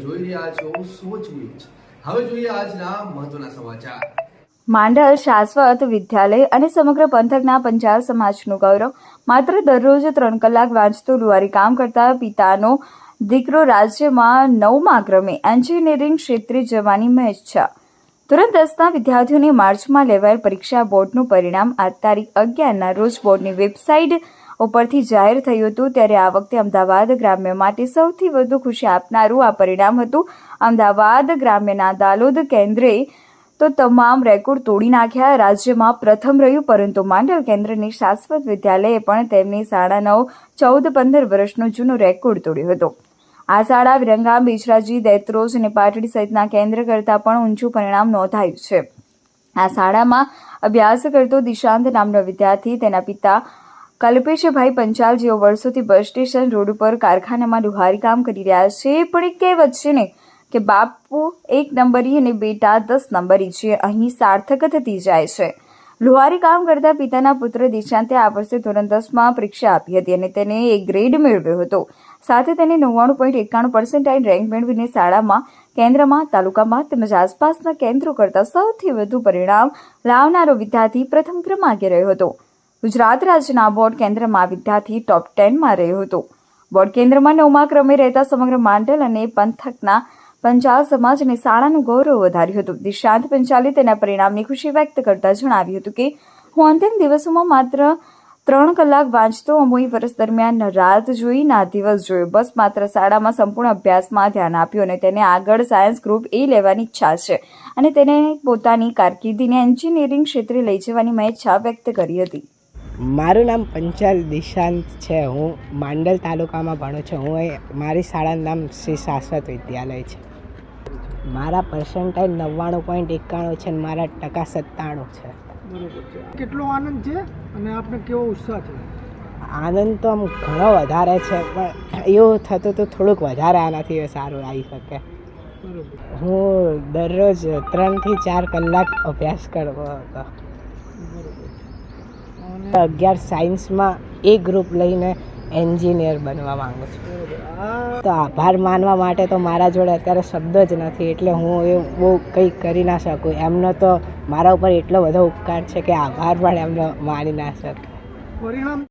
જોઈ રહ્યા છો સોચ ન્યૂઝ હવે જોઈએ આજના મહત્વના સમાચાર. માંડલ શાશ્વત વિદ્યાલય અને સમગ્ર પંથકના પંચાલ સમાજનું ગૌરવ. માત્ર દરરોજ ત્રણ કલાક વાંચતું રૂવારી કામ કરતા પિતાનો દીકરો રાજ્યમાં નવમા ક્રમે એન્જિનિયરિંગ ક્ષેત્રે જવાની મહેચ્છા ધોરણ દસના વિદ્યાર્થીઓને માર્ચમાં લેવાયેલ પરીક્ષા બોર્ડનું પરિણામ આ તારીખ અગિયારના રોજ બોર્ડની વેબસાઇટ ઉપરથી જાહેર થયું હતું ત્યારે આ વખતે અમદાવાદ ગ્રામ્ય માટે સૌથી વધુ ખુશી આપનારું આ પરિણામ હતું. અમદાવાદ ગ્રામ્યના દાલોદ કેન્દ્રે તો તમામ રેકોર્ડ તોડી નાખ્યા. રાજ્યમાં પ્રથમ રહ્યું, પરંતુ માંડલ કેન્દ્રની શાશ્વત વિદ્યાલયે પણ તેમની શાળાનો ચૌદ, પંદર વર્ષનો જૂનો રેકોર્ડ તોડ્યો હતો. આ શાળા વિરંગામ, બિચરાજી દેત્રોજ અને પાટડી સહિતના કેન્દ્ર કરતાં પણ ઊંચું પરિણામ નોંધાયું છે. આ શાળામાં અભ્યાસ કરતો દિશાંત નામનો વિદ્યાર્થી તેના પિતા કલ્પેશભાઈ પંચાલ જેઓ વર્ષોથી બસ સ્ટેશન રોડ ઉપર કારખાનામાં લુહારી કામ કરી રહ્યા છે, પણ એક કહેવત છે ને કે બાપુ એક નંબરી અને બેટા દસ નંબરી છે, અહીં સાર્થક થતી જાય છે. લુહારી કામ કરતા પિતાના પુત્ર દિશાંતે આ વર્ષે ધોરણ દસમાં પરીક્ષા આપી હતી અને તેને એક ગ્રેડ મેળવ્યો હતો. સાથે તેને નવ્વાણું પોઈન્ટ એકાણું પર્સન્ટાઇલ રેન્ક મેળવીને શાળામાં, કેન્દ્રમાં, તાલુકામાં તેમજ આસપાસના કેન્દ્રો કરતાં સૌથી વધુ પરિણામ લાવનારો વિદ્યાર્થી પ્રથમ ક્રમાંકે રહ્યો હતો. ગુજરાત રાજ્યના બોર્ડ કેન્દ્રમાં વિદ્યાર્થી ટોપ ટેનમાં રહ્યો હતો. બોર્ડ કેન્દ્રમાં નવમા ક્રમે રહેતા સમગ્ર માંડલ અને પંથકના પંચાલ સમાજને શાળાનું ગૌરવ વધાર્યું હતું. દિશાંત પંચાલે તેના પરિણામની ખુશી વ્યક્ત કરતા જણાવ્યું હતું કે, હું અંતિમ દિવસોમાં માત્ર ત્રણ કલાક વાંચતો અમોઈ વર્ષ દરમિયાન રાત જોઈ ના દિવસ જોયો. બસ માત્ર શાળામાં સંપૂર્ણ અભ્યાસમાં ધ્યાન આપ્યું અને તેને આગળ સાયન્સ ગ્રુપ એ લેવાની ઈચ્છા છે અને તેને પોતાની કારકિર્દીને એન્જિનિયરિંગ ક્ષેત્રે લઈ જવાની મેં ઈચ્છા વ્યક્ત કરી હતી. મારું નામ પંચાલ દિશાંત છે. હું માંડલ તાલુકામાં ભણું છું. હું મારી શાળાનું નામ શ્રી શાશ્વત વિદ્યાલય છે. મારા પર્સન્ટાઇલ નવ્વાણું પોઈન્ટ એકાણું છે અને મારા ટકા સત્તાણું છે. કેટલો આનંદ છે અને આપને કેવો ઉત્સાહ છે? આનંદ તો આમ ઘણો વધારે છે પણ એવું થતું તો થોડુંક વધારે આનાથી સારું આવી શકે. હું દરરોજ ત્રણથી ચાર કલાક અભ્યાસ કરતો હતો. અગિયાર સાયન્સમાં એ ગ્રુપ લઈને એન્જિનિયર બનવા માંગુ છું. તો આભાર માનવા માટે તો મારા જોડે અત્યારે શબ્દ જ નથી, એટલે હું એ બહુ કંઈ કરી ના શકું. એમનો તો મારા ઉપર એટલો બધો ઉપકાર છે કે આભાર પણ એમનો માની ના શકું પરિણામ